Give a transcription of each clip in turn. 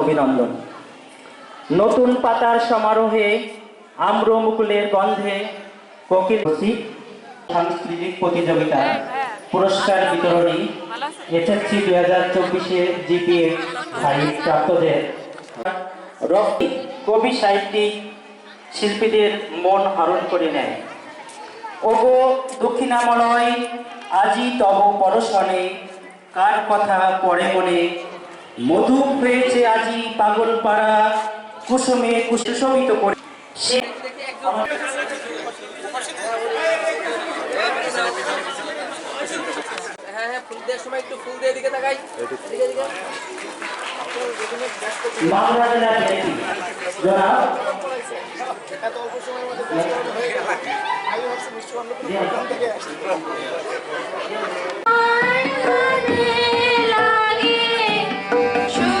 অভিনন্দন। নতুন পাতার সমারোহে আম্র মুকুলের গন্ধে কোকিল সাংস্কৃতিক প্রতিযোগিতা পুরস্কার বিতরণী এসএসসি দুই হাজার চব্বিশে জিপিএ প্রাপ্তদের। রফি কবি সাহিত্যিক শিল্পীদের মন হরণ করে নেয়। ওগো দক্ষিণামলয় আজি তব পরশনে কার কথা পরে মনে মধু পেয়েছে আজি পাগল পাড়া কুসুমে কুসুমিত করে। সে হ্যাঁ হ্যাঁ হয়ে থেকে Sure.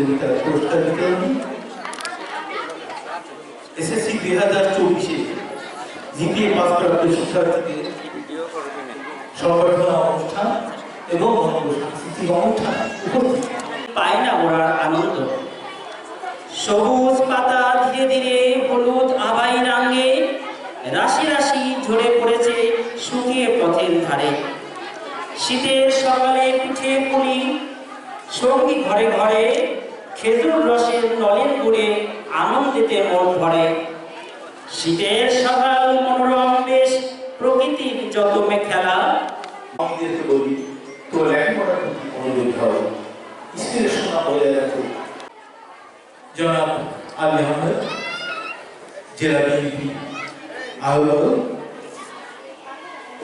প্রতিযোগিতার পুরস্কার বিতরণী এসএসসি দুই হাজার চব্বিশে জিপিএ পাসপ্রাপ্ত শিক্ষার্থীদের সংবর্ধনা অনুষ্ঠান এবং সাংস্কৃতিক অনুষ্ঠান পায় না ওরা আনন্দ। সবুজ পাতা ধীরে ধীরে হলুদ আবাই রাঙে, রাশি রাশি ঝরে পড়েছে শুকিয়ে পথের ধারে। শীতের সকালে পিঠে পুরি সঙ্গী ঘরে ঘরে খেজুর রসের নলেন গুড়ে আনন্দেতে মন ভরে। শীতের সকাল মনোরম বেশ, প্রকৃতির যত খেলা আমাদেরকে বলি তো লেখাপড়ার প্রতি মনোযোগ দাও স্কুলের শোনা জনাব আলী আহমেদ জেলা বিএনপি আহ্বায়ক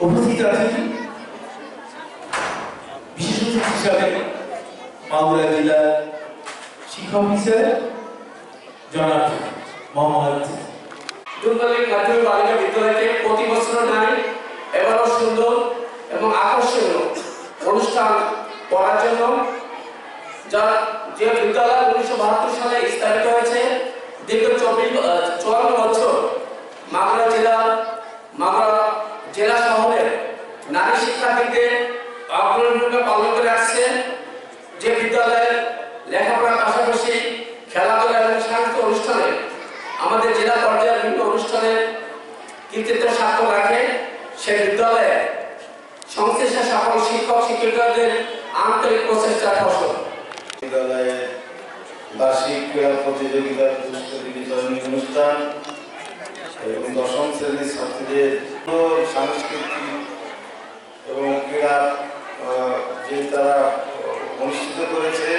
উপস্থিত আছেন? বিশেষ হিসাবে মাগুরা জেলা শিক্ষা প্রতি বছর নাই এবারও সুন্দর এবং আকর্ষণীয় অনুষ্ঠান করার জন্য যা যে বিদ্যালয় উনিশশো বাহাত্তর সালে স্থাপিত হয়েছে, দীর্ঘ চব্বিশ চুয়ান্ন বছর মাগুরা জেলা মাগুরা জেলা শহরের নারী শিক্ষার্থীদের অগ্রণী ভূমিকা পালন করে আসছে যে বিদ্যালয়ের লেখাপড়ার পাশাপাশি খেলাধুলা এবং সাহিত্য অনুষ্ঠানে আমাদের জেলা পর্যায়ের বিভিন্ন অনুষ্ঠানে কৃতিত্ব স্বাক্ষর রাখে সে বিদ্যালয়ে সংশ্লিষ্ট সকল শিক্ষক, শিক্ষিকাদের আন্তরিক প্রচেষ্টার ফসল। বিদ্যালয়ের বার্ষিক ক্রীড়া প্রতিযোগিতার পুরস্কার বিতরণী অনুষ্ঠান এবং দশম শ্রেণির ছাত্রীদের সাংস্কৃতিক এবং ক্রীড়া যে তারা অনুষ্ঠিত করেছে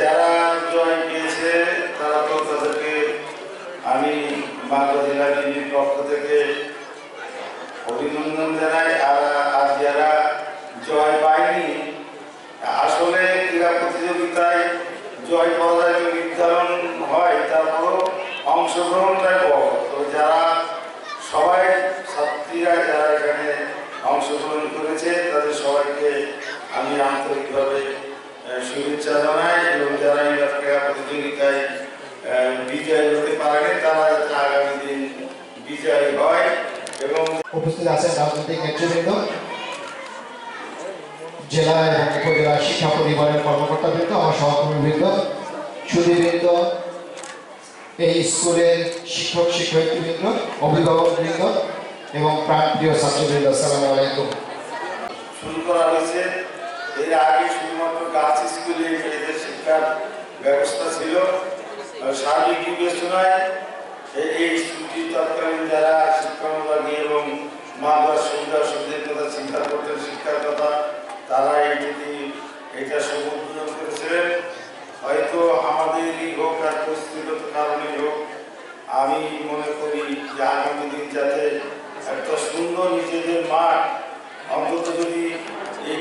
যারা জয় পেয়েছে, তারা তো তাদেরকে আমি বাংলা জেলা বিএনপির পক্ষ থেকে অভিনন্দন জানাই। আর আর যারা জয় পায়নি, আসলে ক্রীড়া প্রতিযোগিতায় জয় পরাজয় নির্ধারণ হয়, তারপরও অংশগ্রহণটাই বড় তো যারা সবাই ছাত্রীরা যারা এখানে অংশগ্রহণ করেছে তাদের সবাইকে আমি আন্তরিকভাবে আহ, শুভেচ্ছা জানাই এবং যারা এই ক্রীড়া প্রতিযোগিতায় আহ, বিজয় হতে পারেনি তারা যাতে আগামী দিন বিজয় হয় এবং উপস্থিত আছেন নেতৃবৃন্দ জেলা উপজেলা শিক্ষা পরিবারের কর্মকর্তাবৃন্দ আমার সহকর্মীবৃন্দ সুদীবৃন্দ এই স্কুলের শিক্ষক শিক্ষয়িত্রীবৃন্দ অভিভাবকবৃন্দ এবং প্রাণপ্রিয় ছাত্রবৃন্দ, আসসালামু আলাইকুম। শুরু করা হয়েছে। এর আগে শুধুমাত্র গাছ স্কুলে মেয়েদের শিক্ষার ব্যবস্থা ছিল। সার্বিক বিবেচনায় এই স্কুলটি তৎকালীন যারা আমি মনে করি যে যাতে সুন্দর নিজেদের মাঠ, অন্তত যদি এই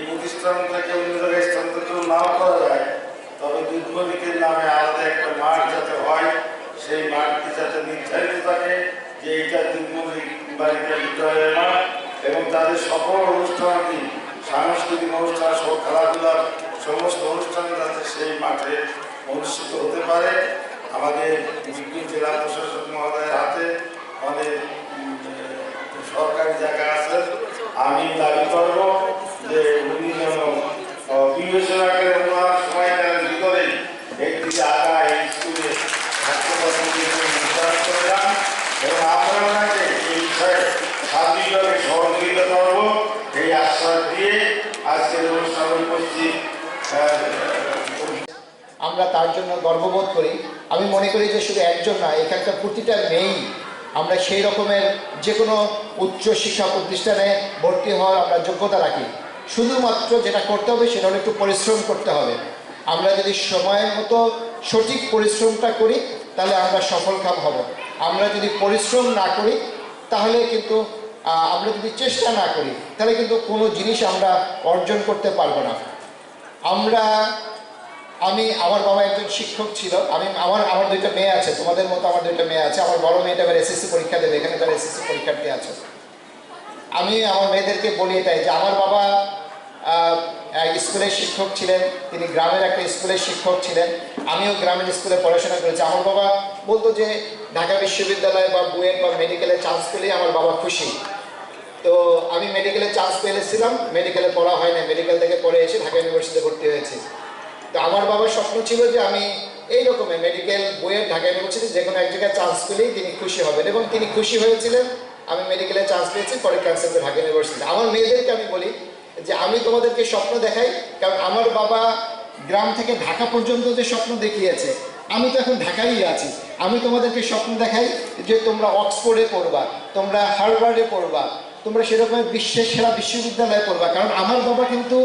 করা যায়, তবে নামে আলাদা একটা মাঠ যাতে হয়, সেই মাঠটি যাতে নির্ধারিত থাকে যে মাঠ এবং তাদের সকল অনুষ্ঠানাদি সাংস্কৃতিক অনুষ্ঠান, সব সমস্ত অনুষ্ঠান যাতে সেই মাঠে অনুষ্ঠিত হতে পারে। আমাদের মিরপুর জেলা প্রশাসক মহোদয়ের হাতে আমাদের সরকারি জায়গা আছে। আমি দাবি করব যে উনি যেন বিবেচনা করে ওনার সময়কালের ভিতরে একটি জায়গা এই স্কুলে থাকতে পছন্দের নির্ধারণ করে যান এবং আমরা ওনাকে এই বিষয়ে সার্বিকভাবে সহযোগিতা করব এই আশ্বাস দিয়ে আজকের অনুষ্ঠানে উপস্থিত আহ, আমরা তার জন্য গর্ববোধ করি। আমি মনে করি যে শুধু একজন না, এখানকার প্রতিটা মেয়েই আমরা সেই রকমের যে কোনো উচ্চ শিক্ষা প্রতিষ্ঠানে ভর্তি হওয়ার আমরা যোগ্যতা রাখি। শুধুমাত্র যেটা করতে হবে সেটা হলো একটু পরিশ্রম করতে হবে। আমরা যদি সময়ের মতো সঠিক পরিশ্রমটা করি, তাহলে আমরা সফল কাম হব। আমরা যদি পরিশ্রম না করি, তাহলে কিন্তু আমরা যদি চেষ্টা না করি, তাহলে কিন্তু কোনো জিনিস আমরা অর্জন করতে পারব না। আমরা আমি, আমার বাবা একজন শিক্ষক ছিল। আমি, আমার আমার দুইটা মেয়ে আছে। তোমাদের মতো আমার দুইটা মেয়ে আছে। আমার বড় মেয়েটা এবার এসএসসি পরীক্ষা দেবে। এখানে তার এসএসসি পরীক্ষার্থী আছে। আমি আমার মেয়েদেরকে বলি এটাই যে, আমার বাবা স্কুলের শিক্ষক ছিলেন। তিনি গ্রামের একটা স্কুলের শিক্ষক ছিলেন। আমিও গ্রামের স্কুলে পড়াশোনা করেছি। আমার বাবা বলতো যে, ঢাকা বিশ্ববিদ্যালয় বা বুয়েট বা মেডিকেলে চান্স পেলেই আমার বাবা খুশি। তো আমি মেডিকেলে চান্স পেয়েছিলাম। মেডিকেলে পড়া হয় না মেডিকেল থেকে পড়ে এসে ঢাকা ইউনিভার্সিটিতে ভর্তি হয়েছি। তো আমার বাবার স্বপ্ন ছিল যে আমি এই রকমের মেডিকেল বইয়ের ঢাকা ইউনিভার্সিটি যে কোনো এক জায়গায় চান্স পেলেই তিনি খুশি হবেন। এবং তিনি খুশি হয়েছিলেন। আমি মেডিকেলে চান্স পেয়েছি পরে ক্যান্সার ঢাকা ইউনিভার্সিটি আমার মেয়েদেরকে আমি বলি যে আমি তোমাদেরকে স্বপ্ন দেখাই, কারণ আমার বাবা গ্রাম থেকে ঢাকা পর্যন্ত যে স্বপ্ন দেখিয়েছে, আমি তো এখন ঢাকায় আছি। আমি তোমাদেরকে স্বপ্ন দেখাই যে তোমরা অক্সফোর্ডে পড়বা, তোমরা হার্ভার্ডে পড়বা, তোমরা সেরকম বিশ্বের সেরা বিশ্ববিদ্যালয়ে পড়বা। কারণ আমার বাবা কিন্তু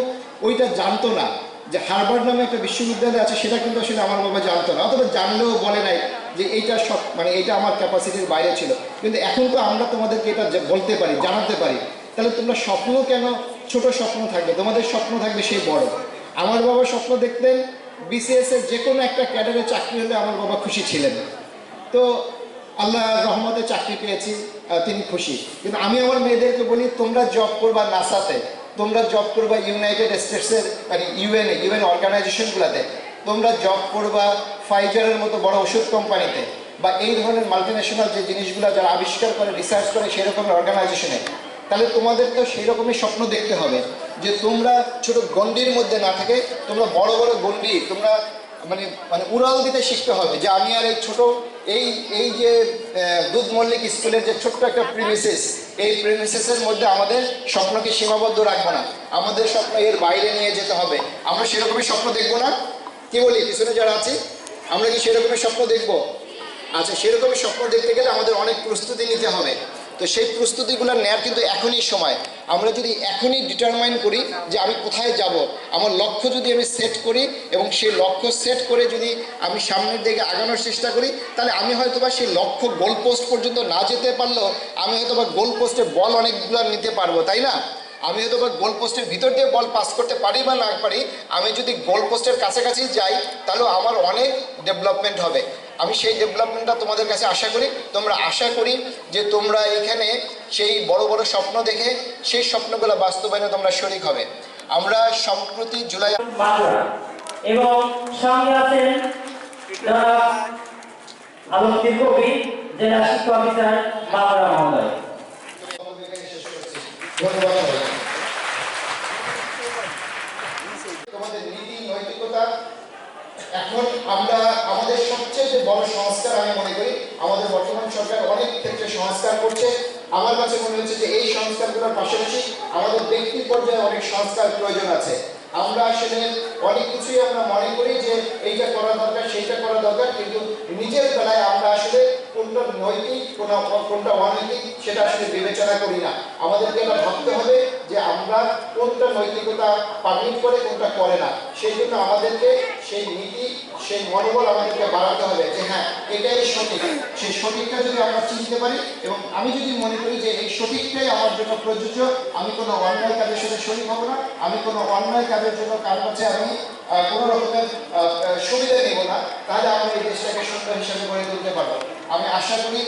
ওইটা জানতো না। যে হার্ভার্ড নামে একটা বিশ্ববিদ্যালয় আছে, সেটা কিন্তু আসলে আমার বাবা জানতো না। অথবা জানলেও বলে নাই যে এইটা সব মানে এটা আমার ক্যাপাসিটির বাইরে ছিল। কিন্তু এখন তো আমরা তোমাদেরকে এটা বলতে পারি, জানাতে পারি। তাহলে তোমরা স্বপ্ন কেন? ছোট স্বপ্ন থাকবে। তোমাদের স্বপ্ন থাকবে সেই বড়। আমার বাবা স্বপ্ন দেখতেন বিসিএস এর যে কোনো একটা ক্যাডারে চাকরি হলে আমার বাবা খুশি ছিলেন। তো আল্লাহ রহমতে চাকরি পেয়েছি তিনি খুশি। কিন্তু আমি আমার মেয়েদেরকে বলি, তোমরা জব করবা নাসাতে। তোমরা জব করবা ইউনাইটেড স্টেটসের মানে ইউএনএ ইউএন অর্গানাইজেশনগুলোতে তোমরা জব করবা ফাইজারের মতো বড় ওষুধ কোম্পানিতে বা এই ধরনের মাল্টিন্যাশনাল যে জিনিসগুলো যারা আবিষ্কার করে রিসার্চ করে সেই রকমের অর্গানাইজেশনে তাহলে তোমাদের তো সেই রকমই স্বপ্ন দেখতে হবে। যে তোমরা ছোট গন্ডির মধ্যে না থাকে তোমরা বড় বড় গন্ডি তোমরা মানে মানে উড়াল দিতে শিখতে হবে যে আমি আর এই ছোট, এই এই যে দুধ মল্লিক স্কুলের যে ছোট্ট একটা প্রিমিসেস এই প্রিমিসেসের মধ্যে আমাদের স্বপ্নকে সীমাবদ্ধ রাখব না। আমাদের স্বপ্ন এর বাইরে নিয়ে যেতে হবে। আমরা সেরকমই স্বপ্ন দেখব না? কি বলি? পিছনে যারা আছি, আমরা কি সেরকমই স্বপ্ন দেখব? আচ্ছা সেরকমই স্বপ্ন দেখতে গেলে আমাদের অনেক প্রস্তুতি নিতে হবে। তো সেই প্রস্তুতিগুলো নেওয়ার কিন্তু এখনই সময়। আমরা যদি এখনই ডিটারমাইন করি যে আমি কোথায় যাব, আমার লক্ষ্য যদি আমি সেট করি এবং সেই লক্ষ্য সেট করে যদি আমি সামনের দিকে আগানোর চেষ্টা করি, তাহলে আমি হয়তো বা সেই লক্ষ্য গোল পোস্ট পর্যন্ত না যেতে পারলেও আমি হয়তো বা গোল পোস্টে বল অনেকগুলো নিতে পারব, তাই না? আমি হয়তো বা গোল পোস্টের ভিতর দিয়ে বল পাস করতে পারি বা না পারি, আমি যদি গোল পোস্টের কাছাকাছি যাই তাহলে আমার অনেক ডেভেলপমেন্ট হবে। আমি সেই ডেভেলপমেন্টটা তোমাদের কাছে আশা করি। তোমরা আশা করি যে তোমরা এখানে সেই বড় বড় স্বপ্ন দেখে সেই স্বপ্নগুলো বাস্তবায়নে তোমরা শরিক হবে। আমরা সম্প্রতি জুলাই এবং সঙ্গে আছেন আলমগীর কবি, জেলা শিক্ষা অফিসার বাংলা মহোদয়। এখন আমরা আমাদের সবচেয়ে যে বড় সংস্কার আমি মনে করি, আমাদের বর্তমান সরকার অনেক ক্ষেত্রে সংস্কার করছে। আমার কাছে মনে হচ্ছে যে এই সংস্কারগুলোর পাশাপাশি আমাদের ব্যক্তি পর্যায়ে অনেক সংস্কার প্রয়োজন আছে। আমরা আসলে অনেক কিছুই আমরা মনে করি যে এইটা করা দরকার, সেইটা করা দরকার, কিন্তু নিজের বেলায় আমরা আসলে কোনটা নৈতিক কোন কোনটা অনৈতিক, সেটা আসলে বিবেচনা করি না। আমাদেরকে এটা ভাবতে হবে। যে আমরা কোনটা নৈতিকতা পারমিট করে, কোনটা করে না, সেই জন্য আমাদেরকে সেই নীতি, সেই মনোবল আমাদেরকে বাড়াতে হবে যে হ্যাঁ এটাই সঠিক। সেই সঠিকটা যদি আমরা চিনতে পারি এবং আমি যদি মনে করি যে এই সঠিকটাই আমার জন্য প্রযোজ্য, আমি কোনো অন্যায় কাজের সাথে শরীর হব না, আমি কোনো অন্যায় কাজের জন্য কার কাছে আমি কোনো রকমের সুবিধা নেব না, তাহলে আমরা এই দেশটাকে সুন্দর হিসাবে গড়ে তুলতে পারব। আমি আশা করি